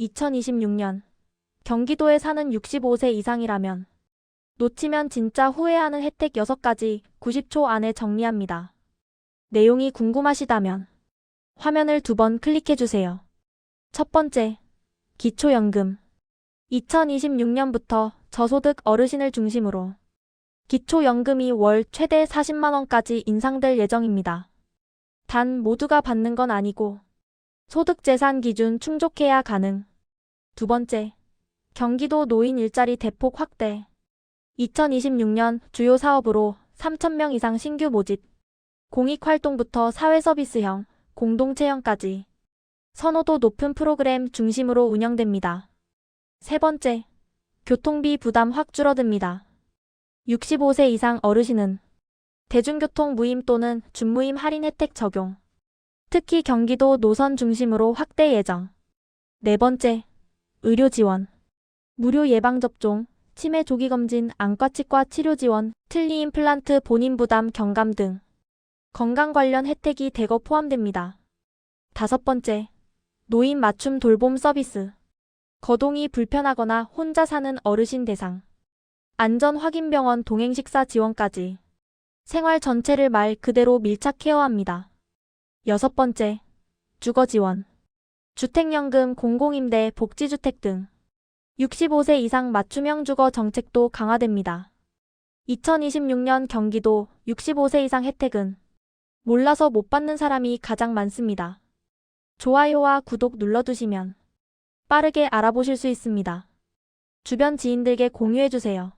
2026년 경기도에 사는 65세 이상이라면 놓치면 진짜 후회하는 혜택 6가지 90초 안에 정리합니다. 내용이 궁금하시다면 화면을 두 번 클릭해 주세요. 첫 번째, 기초연금. 2026년부터 저소득 어르신을 중심으로 기초연금이 월 최대 40만원까지 인상될 예정입니다. 단 모두가 받는 건 아니고 소득재산 기준 충족해야 가능. 두 번째, 경기도 노인 일자리 대폭 확대. 2026년 주요 사업으로 3,000명 이상 신규 모집, 공익활동부터 사회서비스형, 공동체형까지 선호도 높은 프로그램 중심으로 운영됩니다. 세 번째, 교통비 부담 확 줄어듭니다. 65세 이상 어르신은 대중교통 무임 또는 준무임 할인 혜택 적용. 특히 경기도 노선 중심으로 확대 예정. 네 번째, 의료 지원. 무료 예방접종, 치매 조기 검진, 안과 치과 치료 지원, 틀니 임플란트 본인 부담 경감 등 건강 관련 혜택이 대거 포함됩니다. 다섯 번째, 노인 맞춤 돌봄 서비스. 거동이 불편하거나 혼자 사는 어르신 대상. 안전 확인 병원 동행 식사 지원까지. 생활 전체를 말 그대로 밀착 케어합니다. 여섯 번째, 주거 지원. 주택연금, 공공임대, 복지주택 등 65세 이상 맞춤형 주거 정책도 강화됩니다. 2026년 경기도 65세 이상 혜택은 몰라서 못 받는 사람이 가장 많습니다. 좋아요와 구독 눌러두시면 빠르게 알아보실 수 있습니다. 주변 지인들께 공유해주세요.